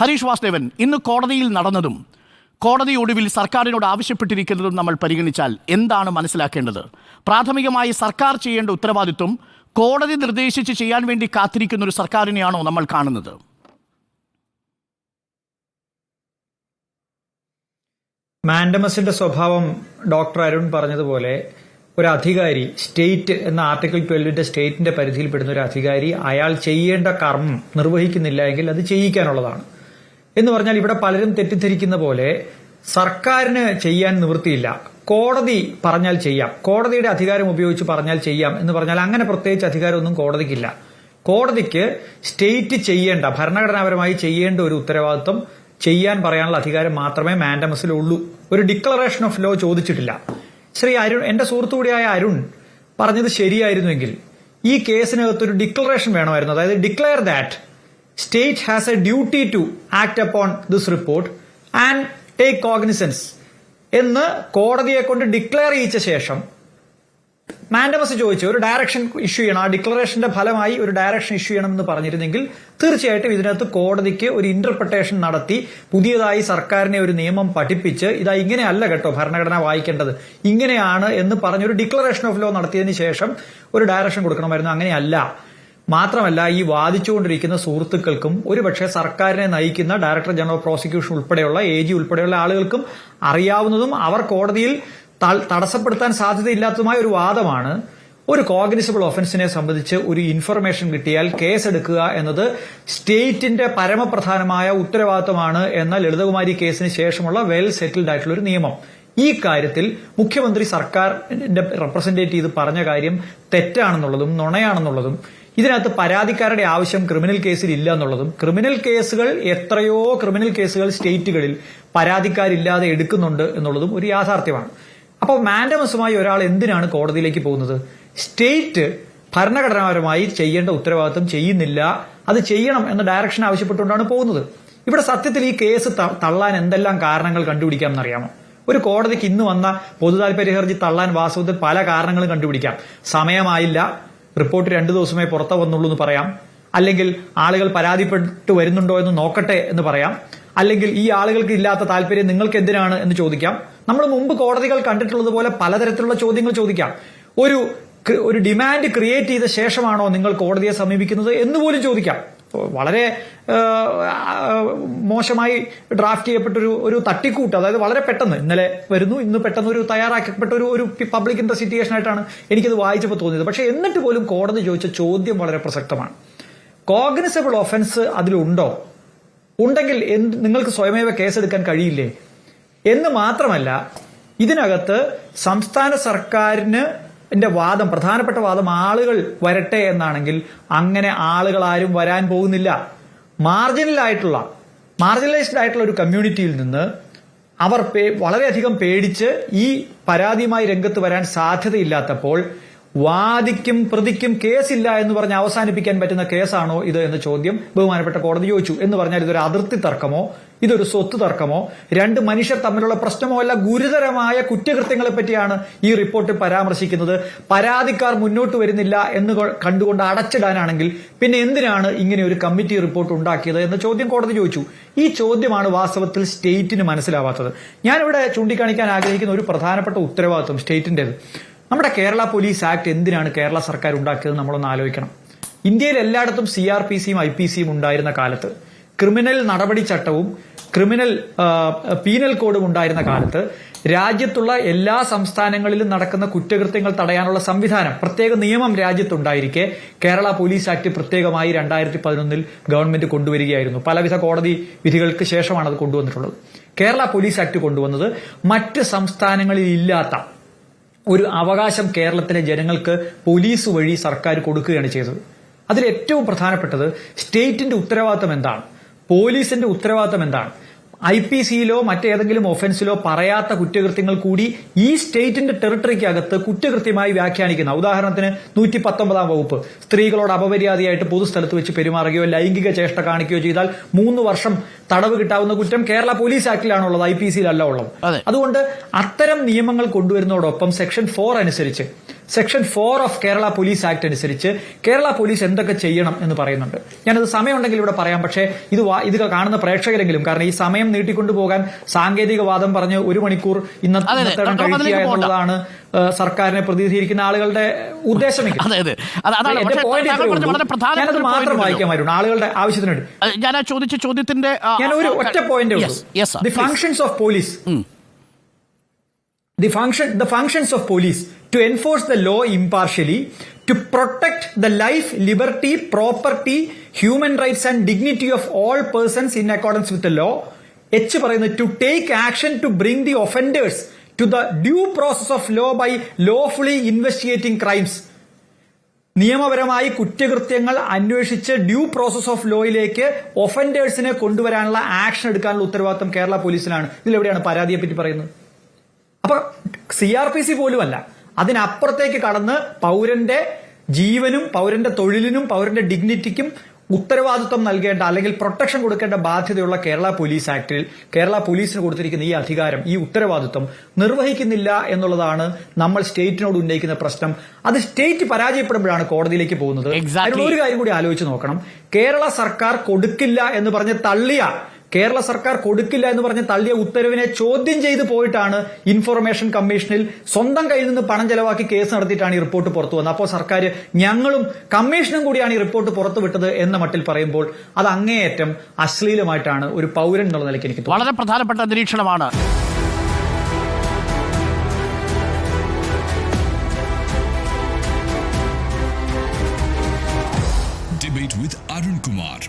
ഹരീഷ് വാസുദേവൻ ഇന്ന് കോടതിയിൽ നടന്നതും കോടതി ഒടുവിൽ സർക്കാരിനോട് ആവശ്യപ്പെട്ടിരിക്കുന്നതും നമ്മൾ പരിഗണിച്ചാൽ എന്താണ് മനസ്സിലാക്കേണ്ടത്? പ്രാഥമികമായി സർക്കാർ ചെയ്യേണ്ട ഉത്തരവാദിത്വം കോടതി നിർദ്ദേശിച്ച് ചെയ്യാൻ വേണ്ടി കാത്തിരിക്കുന്ന ഒരു സർക്കാരിനെയാണോ നമ്മൾ കാണുന്നത്? മാൻഡമസിന്റെ സ്വഭാവം ഡോക്ടർ അരുൺ പറഞ്ഞതുപോലെ ഒരു അധികാരി സ്റ്റേറ്റ് എന്ന ആർട്ടിക്കിൾ ട്വൽവിന്റെ സ്റ്റേറ്റിന്റെ പരിധിയിൽപ്പെടുന്ന ഒരു അധികാരി അയാൾ ചെയ്യേണ്ട കർമ്മം നിർവഹിക്കുന്നില്ല എങ്കിൽ അത് ചെയ്യിക്കാനുള്ളതാണ്. എന്ന് പറഞ്ഞാൽ ഇവിടെ പലരും തെറ്റിദ്ധരിക്കുന്ന പോലെ സർക്കാരിന് ചെയ്യാൻ നിവൃത്തിയില്ല. കോടതി പറഞ്ഞാൽ ചെയ്യാം. കോടതിയുടെ അധികാരം ഉപയോഗിച്ച് പറഞ്ഞാൽ ചെയ്യാം എന്ന് പറഞ്ഞാൽ അങ്ങനെ പ്രത്യേകിച്ച് അധികാരമൊന്നും കോടതിക്കില്ല. കോടതിക്ക് സ്റ്റേറ്റ് ചെയ്യേണ്ട ഭരണഘടനാപരമായി ചെയ്യേണ്ട ഒരു ഉത്തരവാദിത്വം ചെയ്യാൻ പറയാനുള്ള അധികാരം മാത്രമേ മാൻഡമസിലുള്ളൂ ഒരു ഡിക്ലറേഷൻ ഓഫ് ലോ ചോദിച്ചിട്ടില്ല. ശ്രീ അരുൺ എന്റെ സുഹൃത്തു കൂടിയായ അരുൺ പറഞ്ഞത് ശരിയായിരുന്നുവെങ്കിൽ ഈ കേസിനകത്ത് ഒരു ഡിക്ലറേഷൻ വേണമായിരുന്നു. അതായത് declare that state has a duty to act upon this report and take cognizance എന്ന് കോടതിയെ കൊണ്ട് ഡിക്ലെയർ ചെയ്യിച്ച ശേഷം മാൻഡമസ് ചോദിച്ചു ഒരു ഡയറക്ഷൻ ഇഷ്യൂ ചെയ്യണം. ആ ഡിക്ലറേഷന്റെ ഫലമായി ഒരു ഡയറക്ഷൻ ഇഷ്യൂ ചെയ്യണം എന്ന് പറഞ്ഞിരുന്നെങ്കിൽ തീർച്ചയായിട്ടും ഇതിനകത്ത് കോടതിക്ക് ഒരു ഇന്റർപ്രിട്ടേഷൻ നടത്തി പുതിയതായി സർക്കാരിനെ ഒരു നിയമം പഠിപ്പിച്ച് ഇതാ ഇങ്ങനെയല്ല കേട്ടോ ഭരണഘടന വായിക്കേണ്ടത്. ഇങ്ങനെയാണ് എന്ന് പറഞ്ഞൊരു ഡിക്ലറേഷൻ ഓഫ് ലോ നടത്തിയതിന് ശേഷം ഒരു ഡയറക്ഷൻ കൊടുക്കണമായിരുന്നു. അങ്ങനെയല്ല. മാത്രമല്ല ഈ വാദിച്ചുകൊണ്ടിരിക്കുന്ന സുഹൃത്തുക്കൾക്കും ഒരുപക്ഷെ സർക്കാരിനെ നയിക്കുന്ന ഡയറക്ടർ ജനറൽ പ്രോസിക്യൂഷൻ ഉൾപ്പെടെയുള്ള എ ജി ഉൾപ്പെടെയുള്ള ആളുകൾക്കും അറിയാവുന്നതും അവർ കോടതിയിൽ തടസ്സപ്പെടുത്താൻ സാധ്യതയില്ലാത്തതുമായ ഒരു വാദമാണ്. ഒരു കോഗ്നിസിബിൾ ഒഫൻസിനെ സംബന്ധിച്ച് ഒരു ഇൻഫർമേഷൻ കിട്ടിയാൽ കേസെടുക്കുക എന്നത് സ്റ്റേറ്റിന്റെ പരമപ്രധാനമായ ഉത്തരവാദിത്തമാണ് എന്ന ലളിതകുമാരി കേസിന് ശേഷമുള്ള വെൽ സെറ്റിൽഡ് ആയിട്ടുള്ള ഒരു നിയമം. ഈ കാര്യത്തിൽ മുഖ്യമന്ത്രി സർക്കാരിന്റെ റെപ്രസെന്റേറ്റ് ചെയ്ത് പറഞ്ഞ കാര്യം തെറ്റാണെന്നുള്ളതും നുണയാണെന്നുള്ളതും ഇതിനകത്ത് പരാതിക്കാരുടെ ആവശ്യം ക്രിമിനൽ കേസിൽ ഇല്ല എന്നുള്ളതും ക്രിമിനൽ കേസുകൾ എത്രയോ ക്രിമിനൽ കേസുകൾ സ്റ്റേറ്റുകളിൽ പരാതിക്കാരില്ലാതെ എടുക്കുന്നുണ്ട് എന്നുള്ളതും ഒരു യാഥാർത്ഥ്യമാണ്. അപ്പോൾ മാൻഡമസുമായി ഒരാൾ എന്തിനാണ് കോടതിയിലേക്ക് പോകുന്നത്? സ്റ്റേറ്റ് ഭരണഘടനാപരമായി ചെയ്യേണ്ട ഉത്തരവാദിത്വം ചെയ്യുന്നില്ല. അത് ചെയ്യണം എന്ന ഡയറക്ഷൻ ആവശ്യപ്പെട്ടുകൊണ്ടാണ് പോകുന്നത്. ഇവിടെ സത്യത്തിൽ ഈ കേസ് തള്ളാൻ എന്തെല്ലാം കാരണങ്ങൾ കണ്ടുപിടിക്കാം എന്നറിയാമോ ഒരു കോടതിക്ക് ഇന്ന് വന്ന പൊതുതാൽപര്യ ഹർജി തള്ളാൻ വാസ്തവത്തിൽ പല കാരണങ്ങളും കണ്ടുപിടിക്കാം. സമയമായില്ല. റിപ്പോർട്ട് രണ്ടു ദിവസമേ പുറത്തു വന്നുള്ളൂ എന്ന് പറയാം. അല്ലെങ്കിൽ ആളുകൾ പരാതിപ്പെട്ടു വരുന്നുണ്ടോ എന്ന് നോക്കട്ടെ എന്ന് പറയാം. അല്ലെങ്കിൽ ഈ ആളുകൾക്ക് ഇല്ലാത്ത താല്പര്യം നിങ്ങൾക്ക് എന്തിനാണ് എന്ന് ചോദിക്കാം. നമ്മൾ മുമ്പ് കോടതികൾ കണ്ടിട്ടുള്ളത് പോലെ പലതരത്തിലുള്ള ചോദ്യങ്ങൾ ചോദിക്കാം. ഒരു ഒരു ഡിമാൻഡ് ക്രിയേറ്റ് ചെയ്ത ശേഷമാണോ നിങ്ങൾ കോടതിയെ സമീപിക്കുന്നത് എന്ന് പോലും ചോദിക്കാം. വളരെ മോശമായി ഡ്രാഫ്റ്റ് ചെയ്യപ്പെട്ടൊരു ഒരു തട്ടിക്കൂട്ട് അതായത് വളരെ പെട്ടെന്ന് ഇന്നലെ വരുന്നു ഇന്ന് പെട്ടെന്ന് ഒരു തയ്യാറാക്കപ്പെട്ട ഒരു ഒരു പബ്ലിക് ഇൻവെസ്റ്റിഗേഷൻ ആയിട്ടാണ് എനിക്കത് വായിച്ചപ്പോൾ തോന്നിയത്. പക്ഷേ എന്നിട്ട് പോലും കോടതി ചോദിച്ച ചോദ്യം വളരെ പ്രസക്തമാണ്. കോഗ്നിസബിൾ ഒഫൻസ് അതിലുണ്ടോ? ഉണ്ടെങ്കിൽ നിങ്ങൾക്ക് സ്വയമേവ കേസെടുക്കാൻ കഴിയില്ലേ? എന്ന് മാത്രമല്ല ഇതിനകത്ത് സംസ്ഥാന സർക്കാരിന് എന്റെ വാദം പ്രധാനപ്പെട്ട വാദം ആളുകൾ വരട്ടെ എന്നാണെങ്കിൽ അങ്ങനെ ആളുകൾ ആരും വരാൻ പോകുന്നില്ല. മാർജിനൽ ആയിട്ടുള്ള മാർജിനലൈസ്ഡ് ആയിട്ടുള്ള ഒരു കമ്മ്യൂണിറ്റിയിൽ നിന്ന് അവർ വളരെയധികം പേടിച്ച് ഈ പരാതിയുമായി രംഗത്ത് വരാൻ സാധ്യതയില്ലാത്തപ്പോൾ വാദിക്കും പ്രതിക്കും കേസില്ല എന്ന് പറഞ്ഞ് അവസാനിപ്പിക്കാൻ പറ്റുന്ന കേസാണോ ഇത് എന്ന ചോദ്യം ബഹുമാനപ്പെട്ട കോടതി ചോദിച്ചു. എന്ന് പറഞ്ഞാൽ ഇതൊരു അതിർത്തി തർക്കമോ? ഇതൊരു സ്വത്ത് തർക്കമോ? രണ്ട് മനുഷ്യർ തമ്മിലുള്ള പ്രശ്നമോ അല്ല ഗുരുതരമായ കുറ്റകൃത്യങ്ങളെ പറ്റിയാണ് ഈ റിപ്പോർട്ട് പരാമർശിക്കുന്നത്. പരാതിക്കാർ മുന്നോട്ട് വരുന്നില്ല എന്ന് കണ്ടുകൊണ്ട് അടച്ചിടാനാണെങ്കിൽ പിന്നെ എന്തിനാണ് ഇങ്ങനെ ഒരു കമ്മിറ്റി റിപ്പോർട്ട് ഉണ്ടാക്കിയത് എന്ന ചോദ്യം കോടതി ചോദിച്ചു. ഈ ചോദ്യമാണ് വാസ്തവത്തിൽ സ്റ്റേറ്റിന് മനസ്സിലാവാത്തത്. ഞാനിവിടെ ചൂണ്ടിക്കാണിക്കാൻ ആഗ്രഹിക്കുന്ന ഒരു പ്രധാനപ്പെട്ട ഉത്തരവാദിത്വം സ്റ്റേറ്റിന്റേത് നമ്മുടെ കേരള പോലീസ് ആക്ട് എന്തിനാണ് കേരള സർക്കാർ ഉണ്ടാക്കിയത് നമ്മളൊന്ന് ആലോചിക്കണം. ഇന്ത്യയിൽ എല്ലായിടത്തും സി ആർ പി സിയും ഐ പി സിയും ഉണ്ടായിരുന്ന കാലത്ത് ക്രിമിനൽ നടപടി ചട്ടവും ക്രിമിനൽ പീനൽ കോഡും ഉണ്ടായിരുന്ന കാലത്ത് രാജ്യത്തുള്ള എല്ലാ സംസ്ഥാനങ്ങളിലും നടക്കുന്ന കുറ്റകൃത്യങ്ങൾ തടയാനുള്ള സംവിധാനം പ്രത്യേക നിയമം രാജ്യത്തുണ്ടായിരിക്കെ കേരള പോലീസ് ആക്ട് പ്രത്യേകമായി രണ്ടായിരത്തി പതിനൊന്നിൽ ഗവൺമെന്റ് കൊണ്ടുവരികയായിരുന്നു. പലവിധ കോടതി വിധികൾക്ക് ശേഷമാണ് അത് കൊണ്ടുവന്നിട്ടുള്ളത്. കേരള പോലീസ് ആക്ട് കൊണ്ടുവന്നത് മറ്റ് സംസ്ഥാനങ്ങളിൽ ഇല്ലാത്ത ഒരു അവകാശം കേരളത്തിലെ ജനങ്ങൾക്ക് പോലീസ് വഴി സർക്കാർ കൊടുക്കുകയാണ് ചെയ്തത്. അതിൽ ഏറ്റവും പ്രധാനപ്പെട്ടത് സ്റ്റേറ്റിന്റെ ഉത്തരവാദിത്തം എന്താണ്? പോലീസിന്റെ ഉത്തരവാദിത്തം എന്താണ്? ഐ പി സിയിലോ മറ്റേതെങ്കിലും ഒഫൻസിലോ പറയാത്ത കുറ്റകൃത്യങ്ങൾ കൂടി ഈ സ്റ്റേറ്റിന്റെ ടെറിട്ടറിക്കകത്ത് കുറ്റകൃത്യമായി വ്യാഖ്യാനിക്കുന്ന ഉദാഹരണത്തിന് നൂറ്റി പത്തൊമ്പതാം വകുപ്പ് സ്ത്രീകളോട് അപമര്യാദയായിട്ട് പൊതുസ്ഥലത്ത് വെച്ച് പെരുമാറുകയോ ലൈംഗിക ചേഷ്ട കാണിക്കുകയോ ചെയ്താൽ മൂന്ന് വർഷം തടവ് കിട്ടാവുന്ന കുറ്റം കേരള പോലീസ് ആക്ടിലാണുള്ളത് ഐ പി സിയിലല്ല ഉള്ളത് അതെ. അതുകൊണ്ട് അത്തരം നിയമങ്ങൾ കൊണ്ടുവരുന്നതോടൊപ്പം സെക്ഷൻ ഫോർ അനുസരിച്ച് section four of Kerala police act അനുസരിച്ച് കേരള പോലീസ് എന്തൊക്കെ ചെയ്യണം എന്ന് പറയുന്നുണ്ട്. ഞാനത് സമയമുണ്ടെങ്കിൽ ഇവിടെ പറയാം. പക്ഷേ ഇത് ഇത് കാണുന്ന പ്രേക്ഷകരെങ്കിലും കാരണം ഈ സമയം നീട്ടിക്കൊണ്ടുപോകാൻ സാങ്കേതിക വാദം പറഞ്ഞ് ഒരു മണിക്കൂർ ഇന്നത്തെ കഴിക്കുക എന്നുള്ളതാണ് സർക്കാരിനെ പ്രതിനിധീകരിക്കുന്ന ആളുകളുടെ point മാത്രം. വായിക്കാമായിരുന്നു ആളുകളുടെ ആവശ്യത്തിനുണ്ട് ഞാൻ ചോദിച്ച ചോദ്യത്തിന്റെ ഞാൻ ഒരു ഒറ്റ point the functions of police the function the functions of police to enforce the law impartially to protect the life liberty property human rights and dignity of all persons in accordance with the law H പറയുന്നത് to take action to bring the offenders to the due process of law by lawfully investigating crimes നിയമപരമായി കുറ്റകൃത്യങ്ങൾ അന്വേഷിച്ച് due process of ലോയിലേക്ക് ഒഫൻഡേഴ്സിനെ കൊണ്ടുവരാനുള്ള action എടുക്കാനുള്ള ഉത്തരവാദിത്തം കേരള പോലീസിനാണ് ഇതിലെവിടെയാണ് പരാതിയെപ്പറ്റി പറയുന്നത്? അപ്പൊ സി ആർ പി സി പോലുമല്ല. അതിനപ്പുറത്തേക്ക് കടന്ന് പൗരന്റെ ജീവനും പൗരന്റെ തൊഴിലിനും പൗരന്റെ ഡിഗ്നിറ്റിക്കും ഉത്തരവാദിത്വം നൽകേണ്ട അല്ലെങ്കിൽ പ്രൊട്ടക്ഷൻ കൊടുക്കേണ്ട ബാധ്യതയുള്ള കേരള പോലീസ് ആക്ടിൽ കേരള പോലീസിന് കൊടുത്തിരിക്കുന്ന ഈ അധികാരം ഈ ഉത്തരവാദിത്വം നിർവഹിക്കുന്നില്ല എന്നുള്ളതാണ് നമ്മൾ സ്റ്റേറ്റിനോട് ഉന്നയിക്കുന്ന പ്രശ്നം. അത് സ്റ്റേറ്റ് പരാജയപ്പെടുമ്പോഴാണ് കോടതിയിലേക്ക് പോകുന്നത്. അതിനുള്ള ഒരു കാര്യം കൂടി ആലോചിച്ച് നോക്കണം. കേരള സർക്കാർ കൊടുക്കില്ല എന്ന് പറഞ്ഞ് തള്ളിയ കേരള സർക്കാർ കൊടുക്കില്ല എന്ന് പറഞ്ഞ് തള്ളിയ ഉത്തരവിനെ ചോദ്യം ചെയ്ത് പോയിട്ടാണ് ഇൻഫർമേഷൻ കമ്മീഷനിൽ സ്വന്തം കയ്യിൽ നിന്ന് പണം ചെലവാക്കി കേസ് നടത്തിയിട്ടാണ് ഈ റിപ്പോർട്ട് പുറത്തു വന്നത്. അപ്പോൾ സർക്കാർ ഞങ്ങളും കമ്മീഷനും കൂടിയാണ് ഈ റിപ്പോർട്ട് പുറത്തുവിട്ടത് എന്ന മട്ടിൽ പറയുമ്പോൾ അത് അങ്ങേയറ്റം അശ്ലീലമായിട്ടാണ് ഒരു പൗരൻ എന്നുള്ള നിലയ്ക്ക് എനിക്ക് വളരെ പ്രധാനപ്പെട്ട നിരീക്ഷണമാണ്. Debate with Arun Kumar.